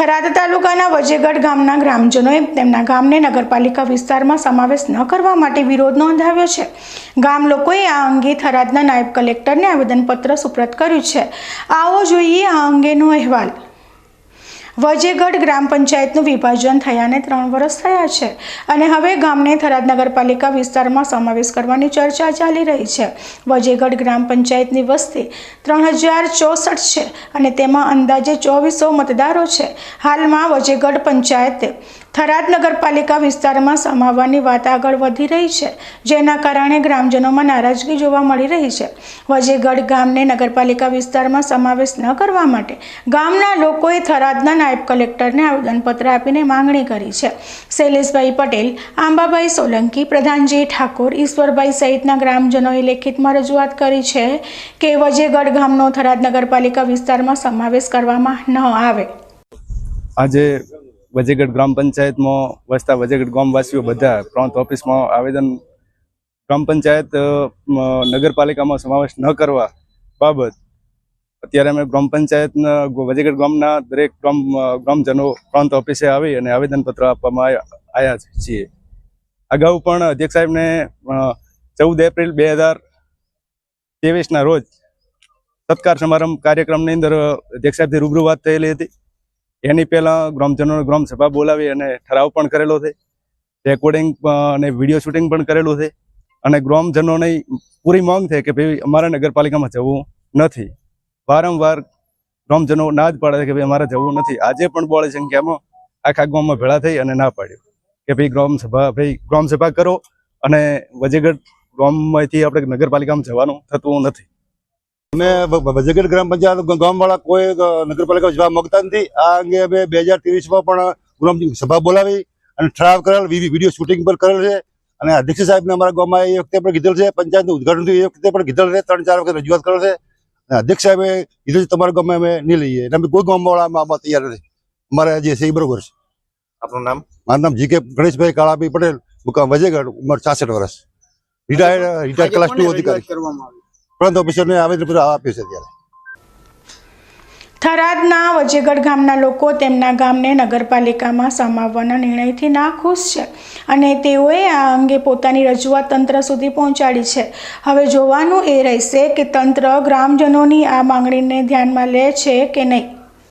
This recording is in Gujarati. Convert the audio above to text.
થરાદ તાલુકાના વજેગઢ ગામના ગ્રામજનોએ તેમના ગામને નગરપાલિકા વિસ્તારમાં સમાવેશ ન કરવા માટે વિરોધ નોંધાવ્યો છે. ગામ લોકોએ આ અંગે થરાદના નાયબ કલેક્ટરને આવેદનપત્ર સુપ્રત કર્યું છે. આવો જોઈએ આ અંગેનો અહેવાલ. વજેગઢ ગ્રામ પંચાયતનું વિભાજન થયાને ત્રણ વર્ષ થયા છે અને હવે ગામને થરાદ નગરપાલિકા વિસ્તારમાં સમાવેશ કરવાની ચર્ચા ચાલી રહી છે. વજેગઢ ગ્રામ પંચાયતની વસ્તી ત્રણ હજાર ચોસઠ છે અને તેમાં અંદાજે ચોવીસો મતદારો છે. હાલમાં વજેગઢ પંચાયતે થરાદ નગરપાલિકા વિસ્તારમાં સમાવવાની વાત આગળ વધી રહી છે, જેના કારણે ગ્રામજનોમાં નારાજગી જોવા મળી રહી છે. વજેગઢ ગામને નગરપાલિકા વિસ્તારમાં સમાવેશ ન કરવા માટે ગામના લોકોએ થરાદના નાયબ કલેક્ટરને આવેદનપત્ર આપીને માંગણી કરી છે. શૈલેષભાઈ પટેલ, આંબાભાઈ સોલંકી, પ્રધાનજી ઠાકોર, ઈશ્વરભાઈ સહિતના ગ્રામજનોએ લેખિતમાં રજૂઆત કરી છે કે વજેગઢ ગામનો થરાદ નગરપાલિકા વિસ્તારમાં સમાવેશ કરવામાં ન આવે. આજે વજેગઢ ગ્રામ પંચાયતમાં વસતા વજેગઢ ગામવાસીઓ બધા પ્રાંત ઓફિસમાં આવેદન ગ્રામ પંચાયત નગરપાલિકામાં સમાવેશ ન કરવા બાબત અત્યારે અમે ગ્રામ પંચાયતના, વજેગઢ ગામના દરેક ગ્રામ ગ્રામજનો પ્રાંત ઓફિસે આવી અને આવેદનપત્ર આપવામાં આવ્યા છીએ. અગાઉ પણ અધ્યક્ષ સાહેબને ચૌદ એપ્રિલ બે હજાર ત્રેવીસના રોજ સત્કાર સમારંભ કાર્યક્રમની અંદર અધ્યક્ષ સાહેબથી રૂબરૂ વાત થયેલી હતી. એની પહેલા ગ્રામજનોને ગ્રામ સભા બોલાવી અને ઠરાવ પણ કરેલો છે. રેકોર્ડિંગ અને વીડિયો શૂટિંગ પણ કરેલું છે. અને ગ્રામજનોની પૂરી માંગ છે કે ભાઈ અમારે નગરપાલિકામાં જવું નથી. વારંવાર ગ્રામજનો ના જ પાડે છે કે ભાઈ અમારે જવું નથી. આજે પણ બોળી સંખ્યામાં આખા ગામમાં ભેળા થઈ અને ના પાડ્યું. કે ભાઈ ગ્રામ સભા, ભાઈ ગ્રામ સભા કરો અને વજેગઢ ગામમાંથી આપણે નગરપાલિકામાં જવાનું થતું નથી. અમે વજેગઢ ગ્રામ પંચાયત ગામવાળા કોઈ નગરપાલિકા જવા માંગતા નથી. આ અંગે અમે બે હજાર ત્રેવીસમાં પણ ગ્રામ સભા બોલાવી અને ઠરાવ કરેલ વીડિયો શૂટિંગ પણ કરેલ છે. અને અધ્યક્ષ સાહેબને અમારા ગામમાં એ વખતે પણ કીધેલ છે પંચાયતનું ઉદઘાટન થયું એ વખતે પણ કીધેલ છે ત્રણ ચાર વખત રજૂઆત કરેલ છે. અને અધ્યક્ષ સાહેબે કીધું છે તમારા ગામમાં અમે નહીં લઈએ. અમે કોઈ ગામવાળા આમાં તૈયાર નથી. અમારે જે છે એ બરોબર છે. આપનું નામ? મારું નામ જી કે ગણેશભાઈ કાળાભાઈ પટેલ મુકામ વજેગઢ ઉંમર છાસઠ વર્ષ. રિટાયર્ડ રિટાયર્ડ ક્લાસ ટુ અધિકારી. પ્રાંત ઓફિસરને આવેદનપત્ર આપ્યું છે ત્યારે થરાદના વજેગઢ ગામના લોકો તેમના ગામને નગરપાલિકામાં સમાવવાના નિર્ણયથી નાખુશ છે અને તેઓએ આ અંગે પોતાની રજૂઆત તંત્ર સુધી પહોંચાડી છે. હવે જોવાનું એ રહેશે કે તંત્ર ગ્રામજનોની આ માંગણીને ધ્યાનમાં લે છે કે નહીં.